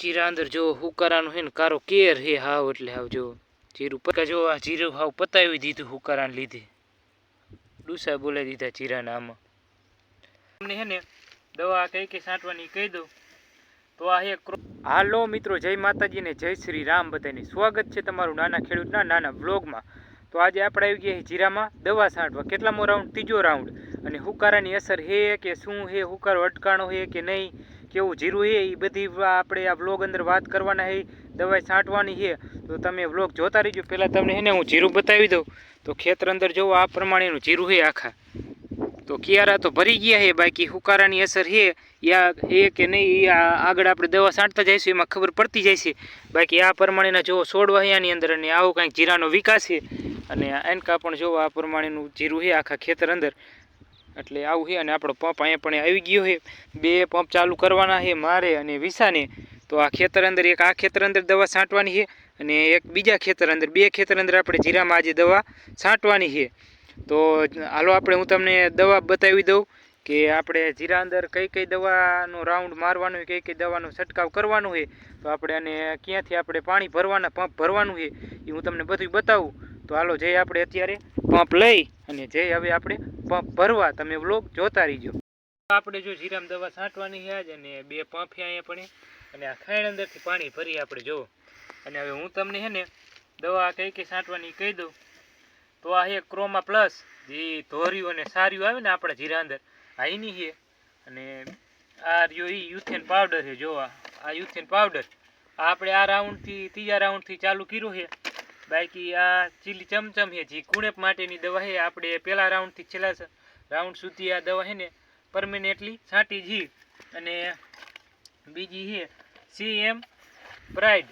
જીરા અંદર જો હુકારાનું હે ને કારો કેર હે હાવ એટલે હાવ જો જીરું પકા જો આ જીરું હાવ પતાવી દીધું હુકારાને લીધે. ડૂસા બોલાવી દીધા જીરાના આમાં. તમને હે ને દવા કઈ કઈ છાંટવાની કહી દઉં. તો આ હે હાલો મિત્રો, જય માતાજી ને જય શ્રી રામ બધાને. સ્વાગત છે તમારું નાના ખેડૂતના નાના બ્લોગમાં તો આજે આપણે આવી ગયા જીરામાં દવા છાંટવા. કેટલામો રાઉન્ડ? ત્રીજો રાઉન્ડ. અને હુકારાની અસર હે કે શું હે? હુકારો અટકાણો હે કે નહીં? કેવું જીરું છે એ બધી આપણે આ બ્લોગ અંદર વાત કરવાના છે, દવાઈ છાંટવાની છે. તો તમે બ્લોગ જોતા રહીજો. પહેલાં તમને એને હું જીરું બતાવી દઉં. તો ખેતર અંદર જોવો, આ પ્રમાણેનું જીરું છે આખા. તો કિયારા તો ભરી ગયા હે બાકી હુકારાની અસર છે. યા એ કે નહીં એ આગળ આપણે દવા છાંટતા જઈશું, એમાં ખબર પડતી જાય છે. બાકી આ પ્રમાણેના જોવો છોડવા આની અંદર અને આવો કાંઈક જીરાનો વિકાસ છે. અને એનકા પણ જોવો, આ પ્રમાણેનું જીરું છે આખા ખેતર અંદર. એટલે આવું છે અને આપણો પંપ અહીંયા પણ આવી ગયો છે બે પંપ ચાલુ કરવાના છે મારે અને વિસાને તો આ ખેતર અંદર એક આ ખેતર અંદર દવા છાંટવાની છે અને એક બીજા ખેતર અંદર, બે ખેતર અંદર આપણે જીરામાં આજે દવા છાંટવાની છે તો હાલો આપણે હું તમને દવા બતાવી દઉં કે આપણે જીરા અંદર કઈ કઈ દવાનો રાઉન્ડ મારવાનો હોય કઈ કઈ દવાનો છંટકાવ કરવાનો છે તો આપણે અને ક્યાંથી આપણે પાણી ભરવાના, પંપ ભરવાનું છે એ હું તમને બધું બતાવું. તો હાલો જઈ આપણે અત્યારે પંપ લઈ અને જઈ હવે આપણે પંપ ભરવા. તમે વ્લોગ જોતા રહીજો. આપણે જો જીરામ દવા છાંટવાની છે આજ અને બે પંપ અહીંયા પણ. અને આ ખાણ અંદરથી પાણી ભરી આપણે જોવો અને હવે હું તમને છે ને દવા કઈ કઈ છાંટવાની કહી દઉં. તો આ છે ક્રોમા પ્લસ. જે ધોર્યું અને સાર્યું આવે ને આપણા જીરા અંદર. આ એની છે. અને આ રહ્યો એ યુથેન પાવડર છે, જો આ. Uthane powder. આપણે આ રાઉન્ડથી, ત્રીજા રાઉન્ડથી ચાલુ કર્યું છે. બાકી આ ચીલી ચમચમ છે, જે કુણેપ માટેની દવા છે, આપણે પહેલા રાઉન્ડથી છેલ્લા રાઉન્ડ સુધી આ દવા છે ને પરમેનન્ટલી છાંટી જી. અને બીજી છે સી એમ પ્રાઇડ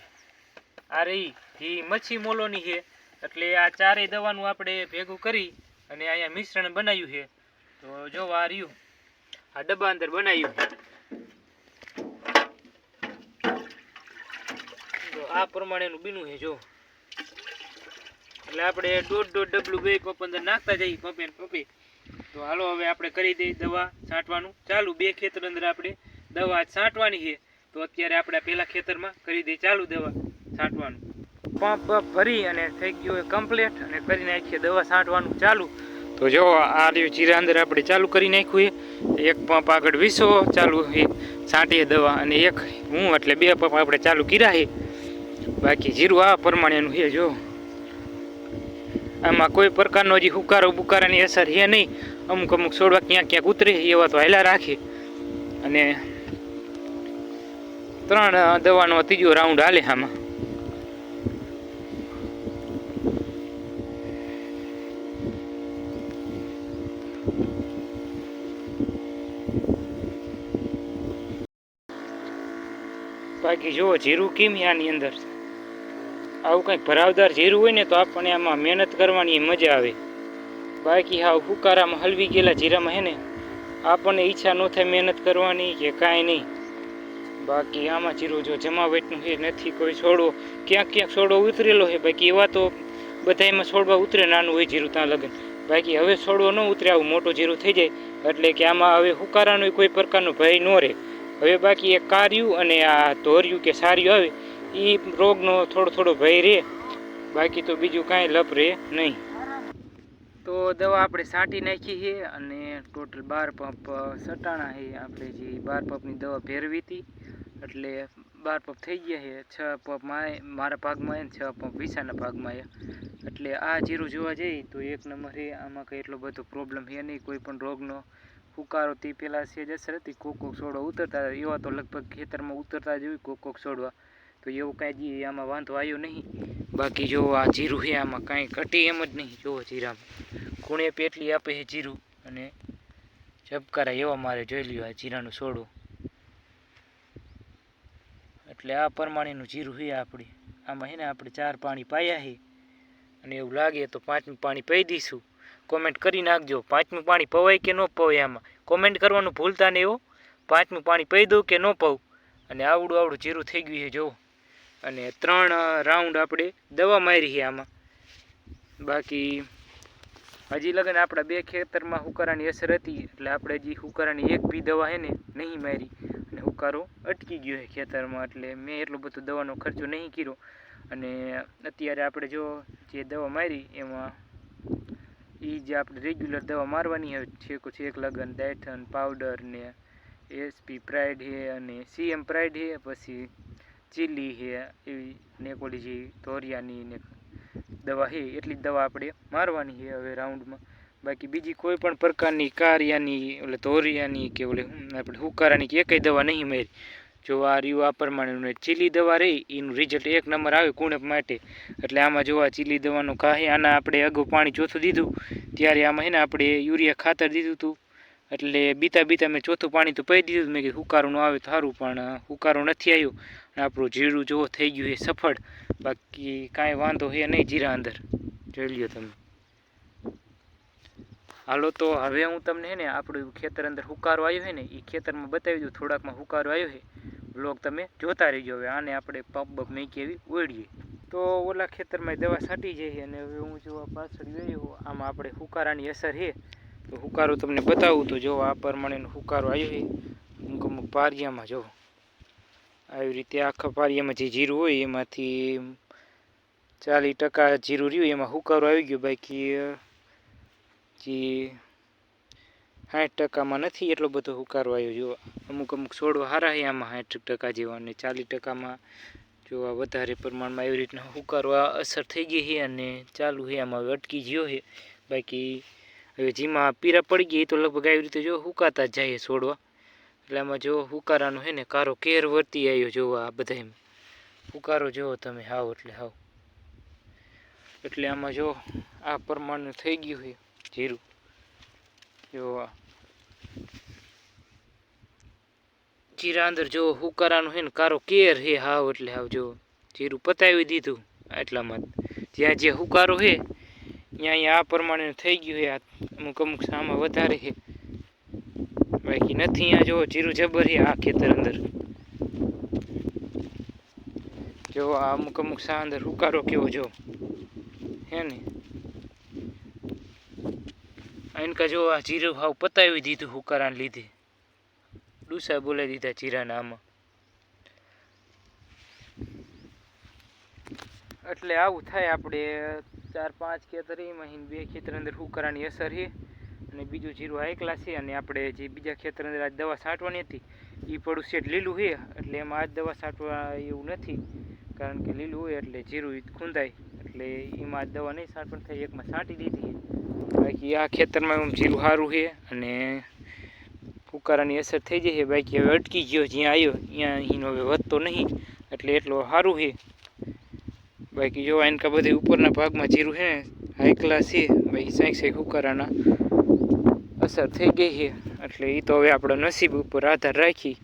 આ રહી જે મચ્છી મોલોની છે, એટલે આ ચારેય દવાનું આપણે ભેગું કરી અને અહીંયા મિશ્રણ બનાવ્યું છે. તો જો આ રહ્યું. આ ડબ્બા અંદર બનાવ્યું. તો આ પ્રમાણેનું બીનું છે, જો. એટલે આપણે દોઢ દોઢ ડબલું બે પપ અંદર નાખતા જઈએ પંપે ને પપે તો હાલો હવે આપણે કરી દઈએ દવા છાંટવાનું. ચાલુ બે ખેતર અંદર આપણે દવા છાંટવાની છે. તો અત્યારે આપણે પહેલાં ખેતરમાં કરી દઈએ ચાલુ દવા છાંટવાનું. પંપ ભરી અને થઈ ગયું હોય કમ્પ્લીટ અને કરી નાખીએ દવા છાંટવાનું ચાલુ. તો જો આ રહ્યું જીરા અંદર આપણે ચાલુ કરી નાખ્યું એક પંપ આગળ વીસો ચાલુ છાંટીએ દવા અને એક હું એટલે બે પંપ આપણે ચાલુ કર્યા છે. બાકી જીરું આ પ્રમાણેનું છે, જો. આમાં કોઈ પ્રકારનો હજી હુકારો બુકારાની અસર છે નહીં. અમુક અમુક છોડવા ક્યાંક ક્યાંક ઉતરે એવા તો હાલ્યા રાખી. અને ત્રણ દવાનો ત્રીજો રાઉન્ડ હાલે આમાં. બાકી જુઓ જીરું કેમ છે આની અંદર? આવું કંઈક ભરાવદાર જીરું હોય ને તો આપણને આમાં મહેનત કરવાની મજા આવે. બાકી હાવ ફુકારામાં હલવી ગયેલા જીરામાં હે ને, આપણને ઈચ્છા ન થાય મહેનત કરવાની કે કાંઈ નહીં. બાકી આમાં જીરું જો જમાવટનું છે નથી કોઈ છોડવો ક્યાંક ક્યાંક છોડવો ઉતરેલો છે બાકી એવા તો બધામાં છોડવા ઉતરે, નાનું હોય જીરું ત્યાં લગન. બાકી હવે છોડવો ન ઉતરે, આવું મોટું જીરું થઈ જાય, એટલે કે આમાં હવે હુકારાનો કોઈ પ્રકારનો ભય ન રહે. હવે બાકી એ કાર્યું અને આ ધોર્યું કે સાર્યું આવે એ રોગનો થોડો થોડો ભય રહે, બાકી તો બીજું કાંઈ લપ રહે નહીં. તો દવા આપણે છાંટી નાખી છે અને ટોટલ બાર પંપ સટાણા છે. આપણે જે બાર પંપની દવા ભેરવી હતી, એટલે બાર પંપ થઈ ગયા છે. છ પંપ મારે ભાગમાં ને છ પંપ વિસાના ભાગમાં છે. એટલે આ જીરું જોવા જઈએ તો એક નંબર છે, આમાં કંઈ એટલો બધો પ્રોબ્લેમ છે નહીં. કોઈ પણ રોગનો ફુકારો તે પહેલાં સેજ અસર હતી. કોક કોક છોડવા ઉતરતા એવા તો લગભગ ખેતરમાં ઉતરતા જ હોય, કોક કોક છોડવા. તો એવું કાંઈ આમાં વાંધો આવ્યો નહીં. બાકી જો આ જીરું છે, આમાં કાંઈ ઘટી એમ જ નહીં. જોવો જીરામાં ખૂણે પેટલી આપે છે જીરું અને ઝબકારા એવા મારે જોઈ લ્યો આ જીરાનું સોડું. એટલે આ પ્રમાણેનું જીરું છે આપણી આમાં છે ને આપણે ચાર પાણી પાયા છે. અને એવું લાગે તો પાંચમું પાણી પાઈ દઈશું. કોમેન્ટ કરી નાખજો. પાંચમું પાણી પવાય કે ન પવાય આમાં? કોમેન્ટ કરવાનું ભૂલતા નહીં હો. પાંચમું પાણી પી દઉં કે ન પવું? અને આવડું આવડું જીરું થઈ ગયું છે જો અને ત્રણ રાઉન્ડ આપણે દવા મારી છે આમાં. બાકી હજી લગન આપણા બે ખેતરમાં હુકારાની અસર હતી, એટલે આપણે હજી હુકારાની એક બી દવા છે ને, નહીં મારી. અને હુકારો અટકી ગયો છે ખેતરમાં, એટલે મેં એટલો બધો દવાનો ખર્ચો નહીં કર્યો. અને અત્યારે આપણે જો જે દવા મારી, એમાં એ જે આપણે રેગ્યુલર દવા મારવાની હોય છેકો છેક લગન ડાયથન પાવડર ને એસપી પ્રાઇડ છે અને સીએમ પ્રાઇડ છે, પછી ચીલી છે, એવી ને જે ધોરિયાની ને દવા છે, એટલી જ દવા આપણે મારવાની છે હવે રાઉન્ડમાં. બાકી બીજી કોઈ પણ પ્રકારની કારિયાની એટલે ધોરિયાની કે ઓલે હું, આપણે હુકારાની કે એકય દવા નહીં મારી. જો આ રહ્યું આ પ્રમાણે ચીલી દવા રહી એનું રિઝલ્ટ એક નંબર આવે કુણપ માટે. એટલે આમાં જો આ ચીલી દવાનું ઘા આના આપણે અગાઉ પાણી ચોથું દીધું, ત્યારે આમાં છે ને આપણે યુરિયા ખાતર દીધું હતું એટલે બીતા બીતા મેં ચોથું પાણી તો પહી દીધું મેં કીધું હુકારું આવે તો સારું, પણ હુકારું નથી આવ્યું. આપણું જીરું જો થઈ ગયું એ સફળ. બાકી કાંઈ વાંધો છે નહીં જીરા અંદર. જોઈ લ્યો તમે. હાલો તો હવે હું તમને હે ને આપણું ખેતર અંદર હુકારો આવ્યો હોય ને એ ખેતરમાં બતાવી દઉં, થોડાકમાં હુકારો આવ્યો છે બ્લોગ તમે જોતા રહીજો હવે, આને આપણે પંપ બપ મેકી એવી ઓળીએ તો ઓલા ખેતરમાં દવા છાંટી છે અને હવે હું જો પાછળ ગયો આમાં આપણે હુકારાની અસર છે તો હુકારો તમને બતાવું તો જો આ પ્રમાણેનો હુકારો આવ્યો છે અમુક અમુક પારિયામાં જો. આવી રીતે આખા પારિયામાં જે જીરું હોય એમાંથી ચાલીસ ટકા જીરું રહ્યું, એમાં હુકારો આવી ગયો, બાકી જે સાઠ ટકામાં નથી એટલો બધો હુકારો આવ્યો, જો અમુક અમુક છોડવા સારા છે આમાં સાઠ ટકા જેવા અને ચાલીસ ટકામાં જો આ વધારે પ્રમાણમાં એવી રીતના હુકારો અસર થઈ ગઈ છે અને ચાલુ છે, આમાં અટકી ગયો છે. બાકી, હવે જેમાં પીરા પડી ગઈ તો લગભગ આવી રીતે જો હુકાતા જ જાય છોડવા. એટલે આમાં જો હુકારાનો છે ને, કારો કેર વર્તી આવ્યો જોવા આ બધા એમ હુકારો જોવો તમે, હાવ એટલે હાવ. એટલે આમાં જો આ પ્રમાણનું થઈ ગયું છે જીરું જો આ. જીરા અંદર જો હુકારાનું છે ને, કારો કેર હે, હાવ એટલે હાવ જો જીરું પતાવી દીધું એટલામાં જ્યાં જ્યાં હુકારો છે ત્યાં આ પ્રમાણે થઈ ગયું છે આ અમુક અમુક સામા વધારે છે બાકી નથી અહીંયા જો જીરું જબરી આ ખેતર અંદર. જો આ અમુક અમુક સા અંદર હુકારો કેવો જો. હે ને? એનકા જો આ જીરું ભાવ પતાવી દીધું હુકારાને લીધે. ડૂસા બોલાવી દીધા જીરાના આમાં. એટલે આવું થાય આપણે ચાર પાંચ ખેતર એમાં હિન બે ખેતર અંદર હુકારાની અસર છે અને બીજું જીરું હાઈકલા છે અને આપણે જે બીજા ખેતર અંદર આજ દવા છાંટવાની હતી એ પડું શેઠ લીલું છે. એટલે એમાં આજ દવા છાંટવા એવું નથી, કારણ કે લીલું હોય એટલે જીરું ખૂંદાય. એટલે એમાં આજ દવા નહીં છાંટવાની થાય, એકમાં છાંટી દીધી. બાકી આ ખેતરમાં એમ જીરું સારું છે અને ફુકારાની અસર થઈ જશે. બાકી હવે અટકી ગયો, જ્યાં આવ્યો ત્યાં એનો હવે વધતો નહીં. એટલે એટલો સારું છે. બાકી જો એનકા બધે ઉપરના ભાગમાં જીરું છે ને, હાઈ ક્લાસ છે. બાકી સાંઈક સાંઈક ફુકારાના અસર થઈ ગઈ છે. એટલે એ તો હવે આપણા નસીબ ઉપર આધાર રાખી.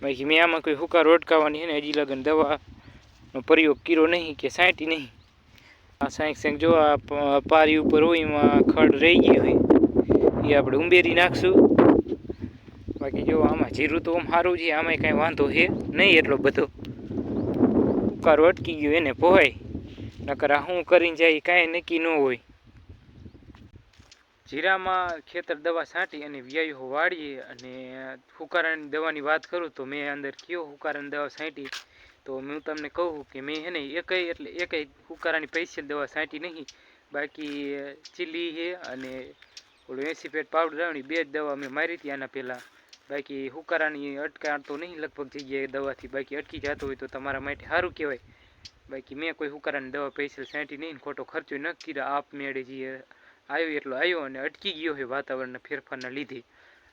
બાકી મેં આમાં કોઈ હુકાર અટકાવવાની છે ને હજી લગન દવાનો પ્રયોગ કર્યો નહીં કે સાંટી નહીં. આ સાંક સાંક જો આ પારી ઉપર હોય એમાં ખડ રહી ગઈ હોય એ આપણે ઉંબેરી નાખશું. બાકી જો આમાં જીરું તો આમ સારું છે આમાં કાંઈ વાંધો છે નહીં એટલો બધો. હુકાર અટકી ગયો એને પોહાય નકર આ શું કરીને જાય કાંઈ નક્કી ન હોય. જીરામાં ખેતર દવા છાંટી અને વ્યાયો વાળીએ અને હુકારાની દવાની વાત કરું તો મેં અંદર કયો હુકારાની દવા છાંટી તો હું તમને કહું કે મેં હે ને એકય એટલે એકય હુકારાની પૈસા દવા છાંટી નહીં. બાકી ચીલી છે અને ઓલું એસી પેટ પાવડર આવે બે જ દવા મેં મારી હતી આના પહેલાં. બાકી હુકારાની અટકાતો નહીં લગભગ જગ્યાએ દવાથી બાકી અટકી જતો હોય તો તમારા માટે સારું કહેવાય. બાકી મેં કોઈ હુકારાની દવા પૈસા છાંટી નહીં ખોટો ખર્ચો ન કર્યો. આપ મેળે જે આવ્યો એટલો આવ્યો અને અટકી ગયો છે વાતાવરણના ફેરફારના લીધે.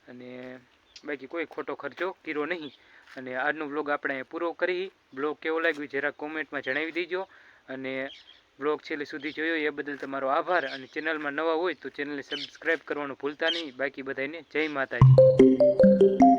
અને બાકી કોઈ ખોટો ખર્ચો કર્યો નહીં. અને આજનો બ્લોગ આપણે અહીંયા પૂરો કરી. બ્લોગ કેવો લાગ્યો જરા કોમેન્ટમાં જણાવી દેજો. અને બ્લોગ છેલ્લે સુધી જોયો એ બદલ તમારો આભાર. અને ચેનલમાં નવા હોય તો ચેનલને સબસ્ક્રાઈબ કરવાનું ભૂલતા નહીં. બાકી બધાને જય માતાજી.